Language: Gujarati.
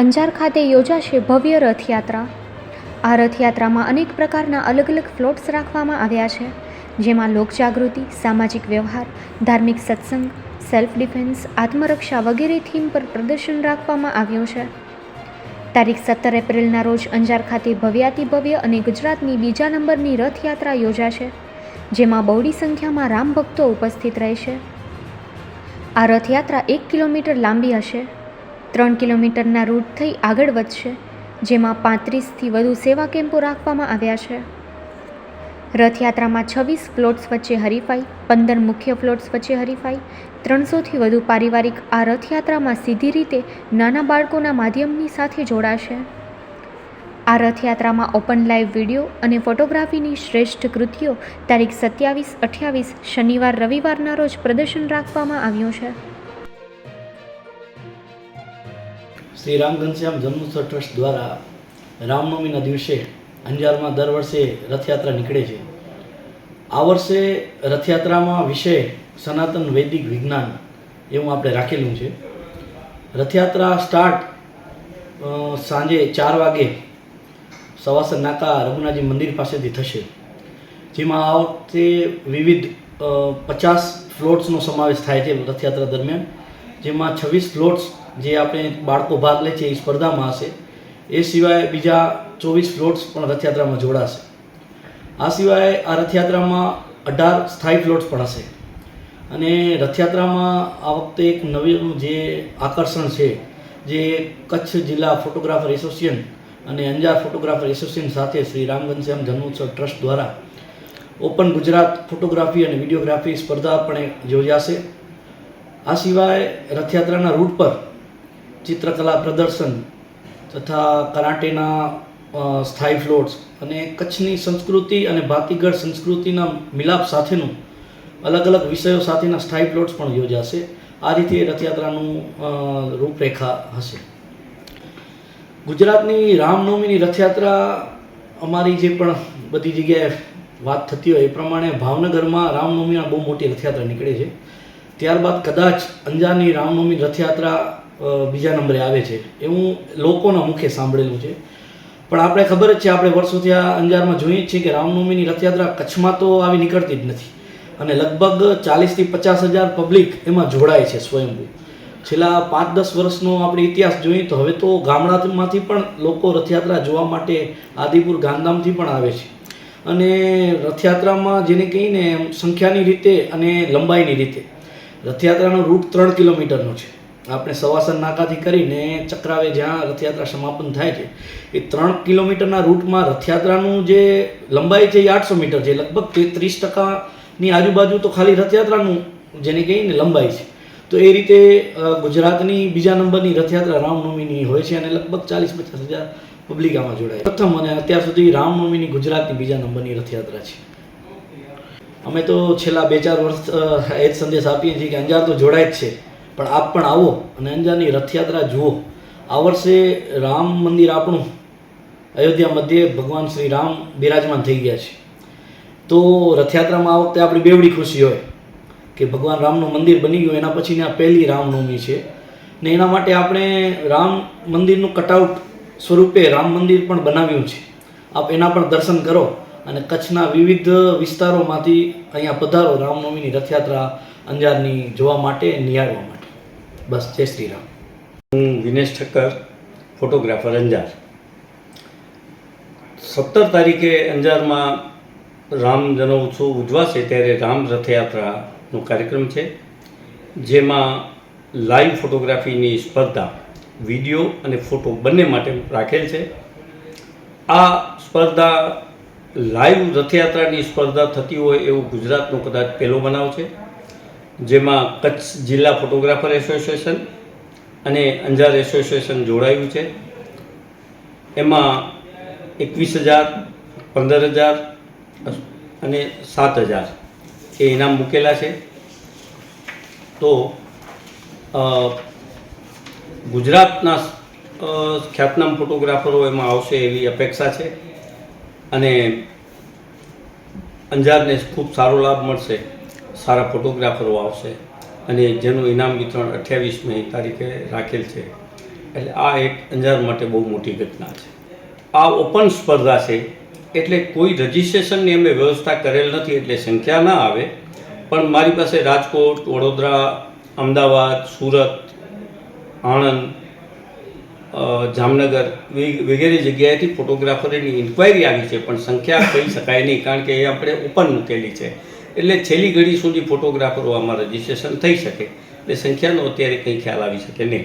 અંજાર ખાતે યોજાશે ભવ્ય રથયાત્રા. આ રથયાત્રામાં અનેક પ્રકારના અલગ અલગ ફ્લોટ્સ રાખવામાં આવ્યા છે, જેમાં લોકજાગૃતિ, સામાજિક વ્યવહાર, ધાર્મિક સત્સંગ સેલ્ફ ડિફેન્સ આત્મરક્ષા વગેરે થીમ પર પ્રદર્શન રાખવામાં આવ્યું છે. તારીખ સત્તર એપ્રિલના રોજ અંજાર ખાતે ભવ્યાતિભવ્ય અને ગુજરાતની બીજા નંબરની રથયાત્રા યોજાશે, જેમાં બહોળી સંખ્યામાં રામ ભક્તો ઉપસ્થિત રહેશે. આ રથયાત્રા એક કિલોમીટર લાંબી હશે. ત્રણ કિલોમીટરના રૂટ થઈ આગળ વધશે, જેમાં પાંત્રીસથી વધુ સેવા કેમ્પો રાખવામાં આવ્યા છે. રથયાત્રામાં છવ્વીસ ફ્લોટ્સ વચ્ચે હરીફાઈ, પંદર મુખ્ય ફ્લોટ્સ વચ્ચે હરીફાઈ, ત્રણસોથી વધુ પારિવારિક આ રથયાત્રામાં સીધી રીતે નાના બાળકોના માધ્યમની સાથે જોડાશે. આ રથયાત્રામાં ઓપન લાઈવ વીડિયો અને ફોટોગ્રાફીની શ્રેષ્ઠ કૃતિઓ તારીખ સત્યાવીસ અઠ્યાવીસ શનિવાર રવિવારના રોજ પ્રદર્શન રાખવામાં આવ્યું છે. શ્રી રામ ઘનશ્યામ જન્મોત્સવ ટ્રસ્ટ દ્વારા રામનવમીના દિવસે અંજારમાં દર વર્ષે રથયાત્રા નીકળે છે. આ વર્ષે રથયાત્રામાં વિષય સનાતન વૈદિક વિજ્ઞાન એવું આપણે રાખેલું છે. રથયાત્રા સ્ટાર્ટ સાંજે ચાર વાગે સવાસર નાકા રઘુનાથજી મંદિર પાસેથી થશે. જેમાં આ વખતે વિવિધ પચાસ ફ્લોટ્સનો સમાવેશ થાય છે રથયાત્રા દરમિયાન. જેમાં છવ્વીસ ફ્લોટ્સ જે આપણે બાળકો ભાગ લે છે એ સ્પર્ધામાં હશે. એ સિવાય બીજા ચોવીસ ફ્લોટ્સ પણ રથયાત્રામાં જોડાશે. આ સિવાય આ રથયાત્રામાં અઢાર સ્થાયી ફ્લોટ્સ પણ હશે. અને રથયાત્રામાં આ વખતે એક નવીનું જે આકર્ષણ છે, જે કચ્છ જિલ્લા ફોટોગ્રાફર એસોસિએશન અને અંજાર ફોટોગ્રાફર એસોસિએશન સાથે શ્રી રામ ઘનશ્યામ જન્મોત્સવ ટ્રસ્ટ દ્વારા ઓપન ગુજરાત ફોટોગ્રાફી અને વિડીયોગ્રાફી સ્પર્ધા પણ યોજાશે. આ સિવાય રથયાત્રાના રૂટ પર ચિત્રકલા પ્રદર્શન તથા કરાટેના સ્થાયી ફ્લોટ્સ અને કચ્છની સંસ્કૃતિ અને ભાતીગઢ સંસ્કૃતિના મિલાપ સાથેનું અલગ અલગ વિષયો સાથેના સ્થાયી પ્લોટ્સ પણ યોજાશે. આ રીતે રથયાત્રાનું રૂપરેખા હશે. ગુજરાતની રામનવમીની રથયાત્રા અમારી જે પણ બધી જગ્યાએ વાત થતી હોય એ પ્રમાણે ભાવનગરમાં રામનવમીના બહુ મોટી રથયાત્રા નીકળે છે. ત્યારબાદ કદાચ અંજારની રામનવમી રથયાત્રા બીજા નંબરે આવે છે. એવું લોકોના મુખે સાંભળેલું છે. પણ આપણે ખબર જ છે, આપણે વર્ષોથી આ અંજારમાં જોઈએ છીએ કે રામનવમીની રથયાત્રા કચ્છમાં તો આવી નીકળતી જ નથી. અને લગભગ ચાલીસથી પચાસ હજાર પબ્લિક એમાં જોડાય છે સ્વયંભૂ. છેલ્લા પાંચ દસ વર્ષનો આપણે ઇતિહાસ જોઈએ તો હવે તો ગામડામાંથી પણ લોકો રથયાત્રા જોવા માટે આદિપુર ગાંધામથી પણ આવે છે. અને રથયાત્રામાં જેને કહીને સંખ્યાની રીતે અને લંબાઈની રીતે. રથયાત્રાનો રૂટ ત્રણ કિલોમીટરનો છે. આપણે સવાસન નાકાથી કરીને ચક્રાવે જ્યાં રથયાત્રા સમાપન થાય છે, એ ત્રણ કિલોમીટરના રૂટમાં રથયાત્રાનું જે લંબાઈ છે એ આઠસો મીટર છે, લગભગ તેત્રીસ ટકાની આજુબાજુ તો ખાલી રથયાત્રાનું જેને કહીએ ને લંબાઈ છે. તો એ રીતે ગુજરાતની બીજા નંબરની રથયાત્રા રામનવમીની હોય છે અને લગભગ ચાલીસ પચાસ હજાર પબ્લિક આમાં જોડાય પ્રથમ અને અત્યાર સુધી રામનવમીની ગુજરાતની બીજા નંબરની રથયાત્રા છે. અમે તો છેલ્લા બે ચાર વર્ષ એ જ સંદેશ આપીએ છીએ કે અંજાર તો જોડાય જ છે. પણ આપ પણ આવો અને અંજારની રથયાત્રા જુઓ. આ વર્ષે રામ મંદિર આપણું અયોધ્યા મધ્યે ભગવાન શ્રી રામ બિરાજમાન થઈ ગયા છે. તો રથયાત્રામાં આ વખતે આપણી બેવડી ખુશી હોય કે ભગવાન રામનું મંદિર બની ગયું, એના પછીની આ પહેલી રામનવમી છે. ને એના માટે આપણે રામ મંદિરનું કટઆઉટ સ્વરૂપે રામ મંદિર પણ બનાવ્યું છે. આપ એના પણ દર્શન કરો અને કચ્છના વિવિધ વિસ્તારોમાંથી અહીંયા પધારો રામનવમીની રથયાત્રા અંજારની જોવા માટે નિહાળવા માટે. બસ, જય શ્રી રામ હું વિનેશ ઠક્કર, ફોટોગ્રાફર અંજાર. સત્તર તારીખે અંજારમાં રામ જન્મોત્સવ ઉજવાશે ત્યારે રામ રથયાત્રાનો કાર્યક્રમ છે, જેમાં લાઈવ ફોટોગ્રાફીની સ્પર્ધા, વીડિયો અને ફોટો બંને માટે રાખેલ છે. આ સ્પર્ધા લાઈવ રથયાત્રાની સ્પર્ધા થતી હોય એવું ગુજરાતનો કદાચ પહેલો બનાવ છે. જેમાં કચ્છ જિલ્લા ફોટોગ્રાફર એસોસિએશન અને અંજાર એસોસિએશન જોડાયું છે. એમાં એકવીસ હજાર, પંદર હજાર અને સાત હજાર એ ઇનામ મૂકેલા છે. તો ગુજરાતના ખ્યાતનામ ફોટોગ્રાફરો એમાં આવશે એવી અપેક્ષા છે. અને અંજારને ખૂબ સારો લાભ મળશે. સારા ફોટોગ્રાફરો આવશે અને જેનું ઇનામ વિતરણ અઠ્યાવીસમી તારીખે રાખેલ છે. એટલે આ એક અંજાર માટે બહુ મોટી ઘટના છે. આ ઓપન સ્પર્ધા છે. એટલે કોઈ રજિસ્ટ્રેશનની અમે વ્યવસ્થા કરેલ નથી એટલે સંખ્યા ના આવે. પણ મારી પાસે રાજકોટ, વડોદરા, અમદાવાદ, સુરત, આણંદ જામનગર વગેરે જગ્યાએથી ફોટોગ્રાફરની ઇન્ક્વાયરી આવી છે. પણ સંખ્યા કહી શકાય નહીં. કારણ કે એ આપણે ઓપન મૂકેલી છે. એટલે છેલ્લી ઘડી સુધી ફોટોગ્રાફરો આમાં રજીસ્ટ્રેશન થઈ શકે. એટલે સંખ્યાનો અત્યારે કંઈ ખ્યાલ આવી શકે નહીં.